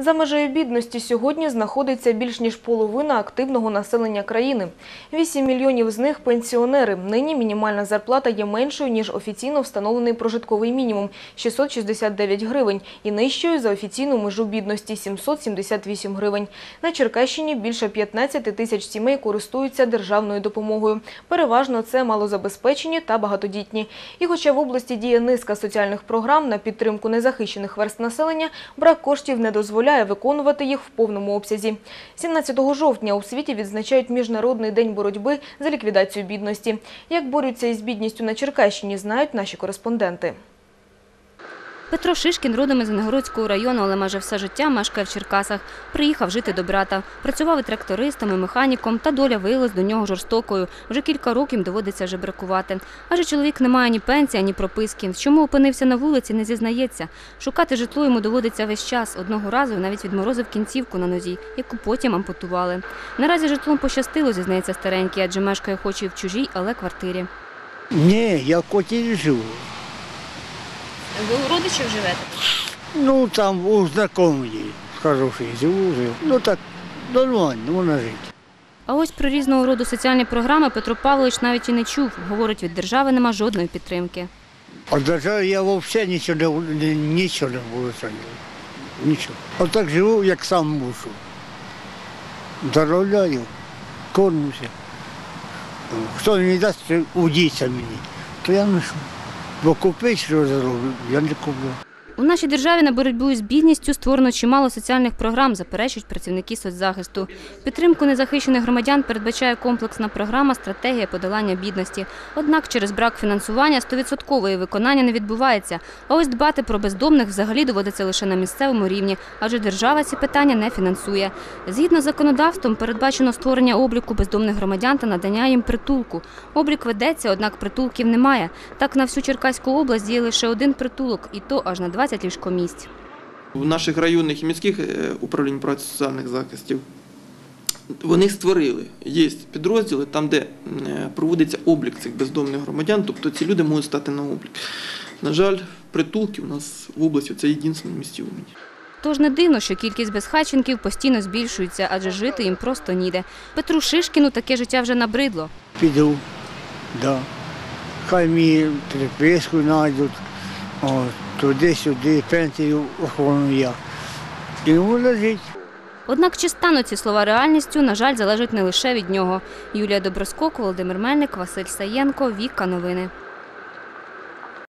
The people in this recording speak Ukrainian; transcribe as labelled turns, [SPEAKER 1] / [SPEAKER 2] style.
[SPEAKER 1] За межею бідності сьогодні знаходиться більш ніж половина активного населення країни. 8 мільйонів з них – пенсіонери. Нині мінімальна зарплата є меншою, ніж офіційно встановлений прожитковий мінімум – 669 гривень і нижчою за офіційну межу бідності – 778 гривень. На Черкащині більше 15 тисяч сімей користуються державною допомогою. Переважно це малозабезпечені та багатодітні. І хоча в області діє низка соціальних програм на підтримку незахищених верст населення, брак коштів не дозволяє виконувати їх в повному обсязі. 17 жовтня у світі відзначають Міжнародний день боротьби за ліквідацію бідності. Як борються із бідністю на Черкащині, знають наші кореспонденти.
[SPEAKER 2] Петро Шишкін родом із Виногородського району, але майже все життя мешкає в Черкасах. Приїхав жити до брата. Працював і трактористом, і механіком, та доля виявилась до нього жорстокою. Вже кілька років доводиться жебракувати. Адже чоловік не має ні пенсії, ні прописки. Чому опинився на вулиці, не зізнається. Шукати житло йому доводиться весь час. Одного разу навіть відморозив кінцівку на нозі, яку потім ампутували. Наразі житлом пощастило, зізнається старенький, адже мешкає хоч і в чужій, але квартирі.
[SPEAKER 3] Ні, я в коті живу.
[SPEAKER 2] Ви у родичів живете?
[SPEAKER 3] Ну там у знакомої хороший живу, живу. Ну так нормально, можна жити.
[SPEAKER 2] А ось про різного роду соціальні програми Петро Павлович навіть і не чув. Говорить, від держави нема жодної підтримки.
[SPEAKER 3] А держави я взагалі нічого не, не- нічого не буду Нічого. Отак живу, як сам мушу. Заробляю, кормлюся. Хто мені дасть, це удіться мені, то я ношу. Бо купити, що зароблю, я не куплю.
[SPEAKER 2] У нашій державі на боротьбу з бідністю створено чимало соціальних програм, заперечують працівники соцзахисту. Підтримку незахищених громадян передбачає комплексна програма «Стратегія подолання бідності». Однак через брак фінансування 100% виконання не відбувається. А ось дбати про бездомних взагалі доводиться лише на місцевому рівні, адже держава ці питання не фінансує. Згідно з законодавством передбачено створення обліку бездомних громадян та надання їм притулку. Облік ведеться, однак притулків немає. Так на всю Черкаську область діє лише один притулок, і то аж на 20 ліжкомісць.
[SPEAKER 4] в наших районних і міських е, управлінь праці соціальних захистів. Вони створили, є підрозділи там, де е, проводиться облік цих бездомних громадян, тобто ці люди можуть стати на облік. На жаль, притулки у нас в області це єдине місті в Умані.
[SPEAKER 2] Тож не дивно, що кількість безхатченків постійно збільшується, адже жити їм просто ніде. Петру Шишкіну таке життя вже набридло.
[SPEAKER 3] Піду, да. Хай мені переписку знайдуть, туди-сюди, пенсію охорону я. І лежить.
[SPEAKER 2] Однак чи стануть ці слова реальністю, на жаль, залежить не лише від нього. Юлія Доброскок, Володимир Мельник, Василь Саєнко, Віка Новини.